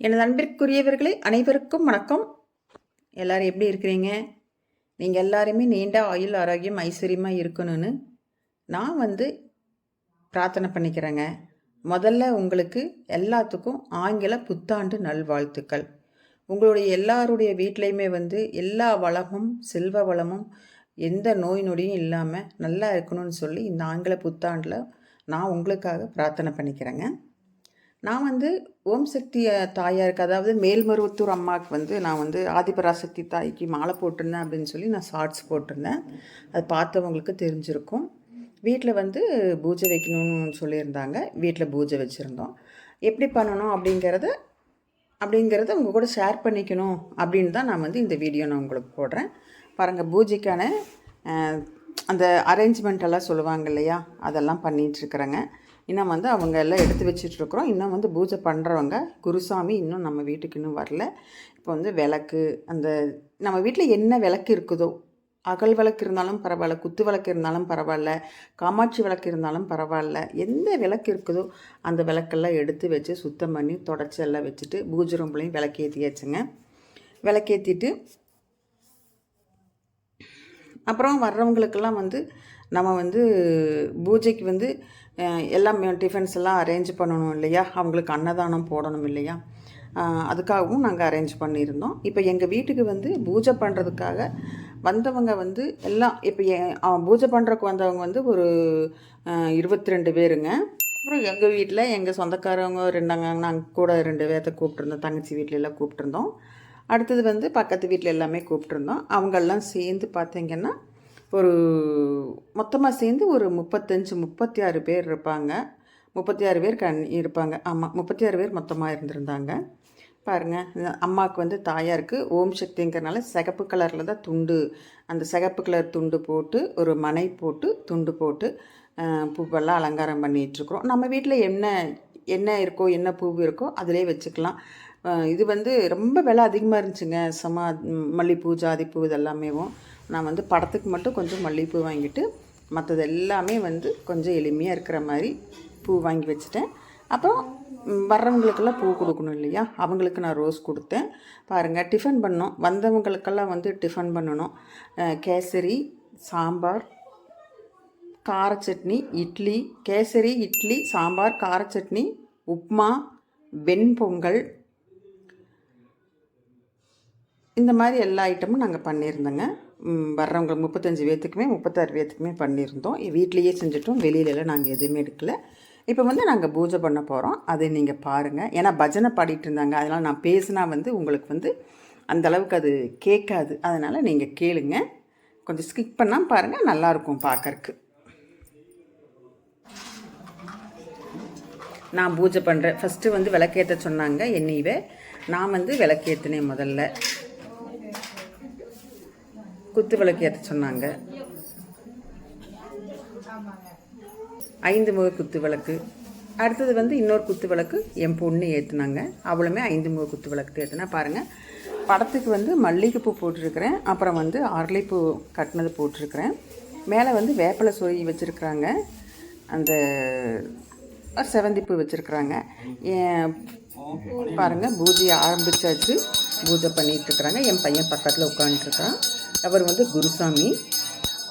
எனது அன்பிற்குரியவர்களே அனைவருக்கும் வணக்கம். எல்லாரும் எப்படி இருக்கிறீங்க? நீங்கள் எல்லாருமே நீண்ட ஆயுள் ஆரோக்கியம் ஐஸ்வர்யமாக இருக்கணும்னு நான் வந்து பிரார்த்தனை பண்ணிக்கிறேங்க. முதல்ல உங்களுக்கு எல்லாத்துக்கும் ஆங்கில புத்தாண்டு நல்வாழ்த்துக்கள். உங்களுடைய எல்லாருடைய வீட்லேயுமே வந்து எல்லா வளமும் செல்வ வளமும் எந்த நோய் நொடியும் இல்லாமல் நல்லா இருக்கணும்னு சொல்லி இந்த ஆங்கில புத்தாண்டில் நான் உங்களுக்காக பிரார்த்தனை பண்ணிக்கிறேங்க. நான் வந்து ஓம் சக்தி தாயாருக்கு அதாவது மேல்மருவத்தூர் அம்மாவுக்கு வந்து நான் வந்து ஆதிபராசக்தி தாய்க்கு மாலை போட்டிருந்தேன் அப்படின்னு சொல்லி நான் ஷார்ட்ஸ் போட்டிருந்தேன். அது பார்த்தவங்களுக்கு தெரிஞ்சிருக்கும். வீட்டில் வந்து பூஜை வைக்கணும்னு சொல்லியிருந்தாங்க. வீட்டில் பூஜை வச்சுருந்தோம். எப்படி பண்ணணும் அப்படிங்கிறத அப்படிங்கிறத உங்கள் கூட ஷேர் பண்ணிக்கணும் அப்படின்னு தான் நான் வந்து இந்த வீடியோ நான் உங்களுக்கு போடுறேன். பாருங்கள் பூஜைக்கான அந்த அரேஞ்ச்மெண்ட் எல்லாம் சொல்லுவாங்க இல்லையா? அதெல்லாம் பண்ணிகிட்ருக்குறேங்க இன்னும் வந்து அவங்க எல்லாம் எடுத்து வச்சிட்ருக்குறோம். இன்னும் வந்து பூஜை பண்ணுறவங்க குருசாமி இன்னும் நம்ம வீட்டுக்கு இன்னும் வரல. இப்போ வந்து விளக்கு அந்த நம்ம வீட்டில் என்ன விளக்கு இருக்குதோ அகல் விளக்கு இருந்தாலும் பரவாயில்ல குத்து விளக்கு இருந்தாலும் பரவாயில்ல காமாட்சி விளக்கு இருந்தாலும் பரவாயில்ல எந்த விளக்கு இருக்குதோ அந்த விளக்கெல்லாம் எடுத்து வச்சு சுத்தம் பண்ணி தொடச்சி எல்லாம் வச்சுட்டு பூஜை ரூம்லையும் விளக்கேற்றியாச்சுங்க விளக்கேற்றிட்டு அப்புறம் வர்றவங்களுக்கெல்லாம் வந்து நம்ம வந்து பூஜைக்கு வந்து எல்லாம் டிஃபன்ஸ் எல்லாம் அரேஞ்ச் பண்ணணும் இல்லையா? அவங்களுக்கு அன்னதானம் போடணும் இல்லையா? அதுக்காகவும் நாங்கள் அரேஞ்ச் பண்ணியிருந்தோம். இப்போ எங்கள் வீட்டுக்கு வந்து பூஜை பண்ணுறதுக்காக வந்தவங்க வந்து எல்லாம் இப்போ பூஜை பண்ணுறக்கு வந்தவங்க வந்து ஒரு இருபத்தி ரெண்டு பேருங்க. அப்புறம் எங்கள் வீட்டில் எங்கள் சொந்தக்காரவங்க ரெண்டாங்க நாங்கள் கூட ரெண்டு பேர்த்த கூப்பிட்ருந்தோம் தங்கச்சி வீட்டில எல்லாம் கூப்பிட்ருந்தோம் அடுத்தது வந்து பக்கத்து வீட்டில் எல்லாமே கூப்பிட்ருந்தோம் அவங்கெல்லாம் சேர்ந்து பார்த்தீங்கன்னா ஒரு மொத்தமாக சேர்ந்து ஒரு முப்பத்தஞ்சு முப்பத்தி ஆறு பேர் இருப்பாங்க. முப்பத்தி ஆறு பேர் கண் இருப்பாங்க. ஆமாம் முப்பத்தி ஆறு பேர் மொத்தமாக இருந்திருந்தாங்க. பாருங்கள் அம்மாவுக்கு வந்து தாயாருக்கு ஓம் சக்திங்கிறனால சிகப்பு கலரில் தான் துண்டு அந்த சிகப்பு கலர் துண்டு போட்டு ஒரு மனை போட்டு துண்டு போட்டு பூவெல்லாம் அலங்காரம் பண்ணிகிட்ருக்குறோம் நம்ம வீட்டில் என்ன என்ன இருக்கோ என்ன பூ இருக்கோ அதிலே வச்சுக்கலாம். இது வந்து ரொம்ப விலை அதிகமாக இருந்துச்சுங்க. சமா மல்லிப்பூ மல்லிகைப்பூ ஜாதிப்பூ இதெல்லாமேவும். நான் வந்து படத்துக்கு மட்டும் கொஞ்சம் மல்லிகைப்பூ வாங்கிட்டு மற்றது எல்லாமே வந்து கொஞ்சம் எளிமையாக இருக்கிற மாதிரி பூ வாங்கி வச்சுட்டேன். அப்புறம் வர்றவங்களுக்கெல்லாம் பூ கொடுக்கணும் இல்லையா? அவங்களுக்கு நான் ரோஸ் கொடுத்தேன். பாருங்கள் டிஃபன் பண்ணோம் வந்தவங்களுக்கெல்லாம் வந்து டிஃபன் பண்ணணும். கேசரி சாம்பார் கார சட்னி இட்லி கேசரி இட்லி சாம்பார் கார சட்னி உப்மா வெண்பொங்கல் இந்த மாதிரி எல்லா ஐட்டமும் நாங்கள் பண்ணியிருந்தோங்க. வர்றவங்க முப்பத்தஞ்சு பேர்த்துக்குமே முப்பத்தாறு பேர்த்துக்குமே பண்ணியிருந்தோம். வீட்லேயே செஞ்சுட்டோம். வெளியிலலாம் நாங்கள் எதுவுமே எடுக்கல. இப்போ வந்து நாங்கள் பூஜை பண்ண போகிறோம் அதை நீங்கள் பாருங்கள் ஏன்னா பஜனை பாடிட்டு இருந்தாங்க. அதனால் நான் பேசினா வந்து உங்களுக்கு வந்து அந்த அளவுக்கு அது கேட்காது. அதனால் நீங்கள் கேளுங்க. கொஞ்சம் ஸ்கிப் பண்ணால் பாருங்கள் நல்லாயிருக்கும் பார்க்கறக்கு நான் பூஜை பண்ணுறேன் ஃபஸ்ட்டு வந்து விளக்கேற்ற சொன்னாங்க. என்னையவே. நான் வந்து விளக்கேற்றினேன் முதல்ல. குத்து விளக்கு ஏற்ற சொன்னாங்க. ஐந்து முக குத்து விளக்கு. அடுத்தது வந்து இன்னொரு குத்து விளக்கு என் பொண்ணு ஏற்றுனாங்க அவளுமே ஐந்து முக குத்து விளக்கு ஏற்றுனா பாருங்கள் படத்துக்கு வந்து மல்லிகைப்பூ போட்டிருக்கிறேன். அப்புறம் வந்து அரளிப்பூ கட்டினது போட்டிருக்கிறேன். மேலே வந்து வேப்பிலை சொருகி வச்சுருக்குறாங்க. அந்த செவந்திப்பூ வச்சுருக்குறாங்க. பாருங்கள் பூஜையை ஆரம்பிச்சாச்சு. பூஜை பண்ணிகிட்ருக்குறாங்க என் பையன் பக்கத்தில் உட்காந்துருக்கான் அவர் வந்து குருசாமி.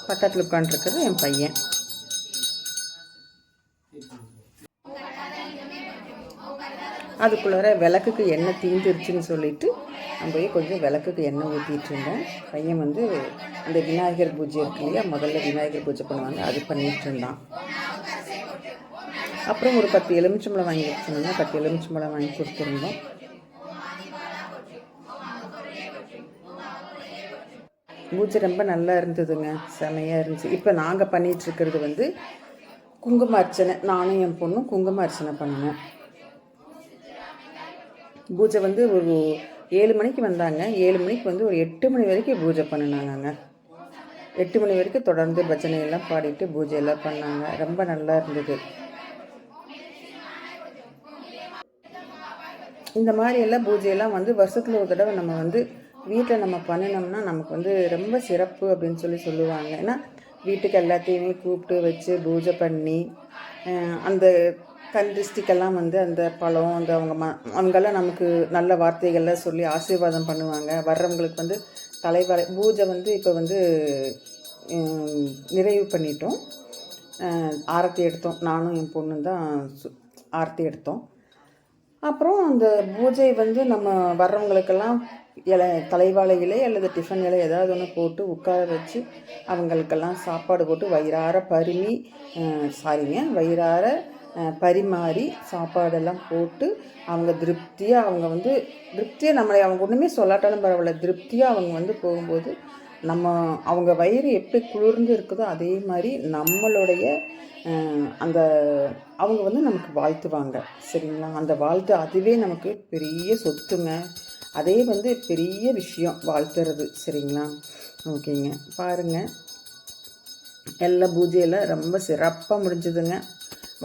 பக்கத்தில் உட்காந்துருக்கிறது என் பையன். அதுக்குள்ளார விளக்குக்கு எண்ணெய் தீந்துருச்சுன்னு சொல்லிட்டு நான் போய் கொஞ்சம் விளக்குக்கு எண்ணெய் ஊற்றிட்டு இருந்தேன். பையன் வந்து அந்த விநாயகர் பூஜை இருக்கு இல்லையா முதல்ல விநாயகர் பூஜை பண்ணுவாங்க அது பண்ணிட்டு இருந்தான். அப்புறம் ஒரு பத்து எலுமிச்சம்பழம் வாங்கி வச்சுருந்தோம் பத்து எலுமிச்சம்பழம் வாங்கி கொடுத்துருந்தோம். பூஜை ரொம்ப நல்லா இருந்ததுங்க. செமையாக இருந்துச்சு. இப்போ நாங்கள் பண்ணிகிட்ருக்கிறது இருக்கிறது வந்து குங்கும அர்ச்சனை. நானும் என் பொண்ணும் குங்கும அர்ச்சனை பண்ணுவேன் பூஜை வந்து ஒரு ஏழு மணிக்கு வந்தாங்க. ஏழு மணிக்கு வந்து ஒரு எட்டு மணி வரைக்கும் பூஜை பண்ணினாங்க எட்டு மணி வரைக்கும் தொடர்ந்து பஜனையெல்லாம் பாடிட்டு பூஜை எல்லாம் பண்ணாங்க. ரொம்ப நல்லா இருந்தது. இந்த மாதிரி எல்லாம் பூஜையெல்லாம் வந்து வருஷத்தில் ஒரு தடவை நம்ம வந்து வீட்டில் நம்ம பண்ணினோம்னா நமக்கு வந்து ரொம்ப சிறப்பு அப்படின்னு சொல்லி சொல்லுவாங்க. ஏன்னா வீட்டுக்கு எல்லாத்தையுமே கூப்பிட்டு வச்சு பூஜை பண்ணி அந்த கண்டிஸ்டிக்கெல்லாம் வந்து அந்த பழம் அந்த அவங்க ம அவங்கெல்லாம் நமக்கு நல்ல வார்த்தைகள்லாம் சொல்லி ஆசீர்வாதம் பண்ணுவாங்க. வர்றவங்களுக்கு வந்து தலைவரை பூஜை வந்து இப்போ வந்து நிறைவு பண்ணிட்டோம். ஆரத்தி எடுத்தோம். நானும் என் பொண்ணும் தான் சு- ஆரத்தி எடுத்தோம். அப்புறம் அந்த பூஜை வந்து நம்ம வர்றவங்களுக்கெல்லாம் இலை தலைவாழை இலை அல்லது டிஃபன் இலை ஏதாவது ஒன்று போட்டு உட்கார வச்சு அவங்களுக்கெல்லாம் சாப்பாடு போட்டு வயிறார பரிமி சாரிங்க வயிறார பரிமாறி சாப்பாடெல்லாம் போட்டு அவங்க திருப்தியாக அவங்க வந்து திருப்தியாக நம்மளை அவங்க ஒன்றுமே சொல்லாட்டாலும் பரவாயில்ல திருப்தியாக அவங்க வந்து போகும்போது நம்ம அவங்க வயிறு எப்படி குளிர்ந்து இருக்குதோ அதே மாதிரி நம்மளுடைய அந்த அவங்க வந்து நமக்கு வாழ்த்துவாங்க. சரிங்களா? அந்த வாழ்த்து அதுவே நமக்கு பெரிய சொத்துங்க. அதே வந்து பெரிய விஷயம் வாழ்த்துறது. சரிங்களா? ஓகேங்க. பாருங்கள் எல்லா பூஜையெல்லாம் ரொம்ப சிறப்பாக முடிஞ்சுதுங்க.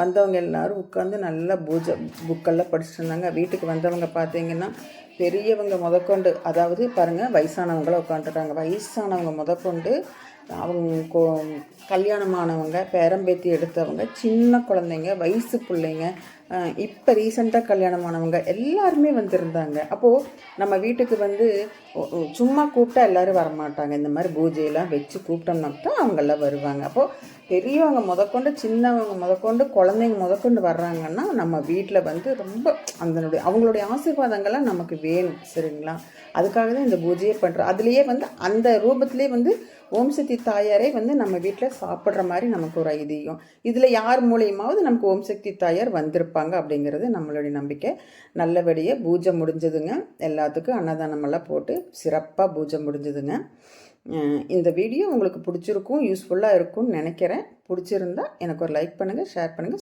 வந்தவங்க எல்லோரும் உட்காந்து நல்லா பூஜை புக்கெல்லாம் படிச்சுட்டு இருந்தாங்க. வீட்டுக்கு வந்தவங்க பார்த்தீங்கன்னா பெரியவங்க முதற்கொண்டு அதாவது பாருங்கள் வயசானவங்களாம் உட்காந்துருக்காங்க வயசானவங்க முதற்கொண்டு அவங்க கல்யாணமானவங்க பேரம்பேத்தி எடுத்தவங்க சின்ன குழந்தைங்க வயசு பிள்ளைங்க இப்போ ரீசெண்டாக கல்யாணமானவங்க எல்லாருமே வந்திருந்தாங்க. அப்போது நம்ம வீட்டுக்கு வந்து சும்மா கூப்பிட்டா எல்லோரும் வரமாட்டாங்க. இந்த மாதிரி பூஜையெல்லாம் வச்சு கூப்பிட்டோம்னா தான் அவங்கெல்லாம் வருவாங்க. அப்போது பெரியவங்க முதற்கொண்டு சின்னவங்க முதற்கொண்டு குழந்தைங்க முதற்கொண்டு வர்றாங்கன்னா நம்ம வீட்டில் வந்து ரொம்ப அதனுடைய அவங்களுடைய ஆசீர்வாதங்கள்லாம் நமக்கு வேணும். சரிங்களா? அதுக்காக தான் இந்த பூஜையே பண்ணுறோம் அதுலேயே வந்து அந்த ரூபத்திலே வந்து ஓம் சக்தி தாயாரே வந்து நம்ம வீட்டில் சாப்பிட்ற மாதிரி நமக்கு ஒரு ஐதீகம். இதில் யார் மூலியமாவது நமக்கு ஓம் சக்தி தாயார் வந்திருப்பாங்க அப்படிங்கிறது நம்மளுடைய நம்பிக்கை. நல்லபடியாக பூஜை முடிஞ்சதுங்க. எல்லாத்துக்கும் அன்னதானமெல்லாம் போட்டு சிறப்பாக பூஜை முடிஞ்சதுங்க. இந்த வீடியோ உங்களுக்கு பிடிச்சிருக்கும் யூஸ்ஃபுல்லாக இருக்கும்னு நினைக்கிறேன். பிடிச்சிருந்தா எனக்கு ஒரு லைக் பண்ணுங்கள் ஷேர் பண்ணுங்கள்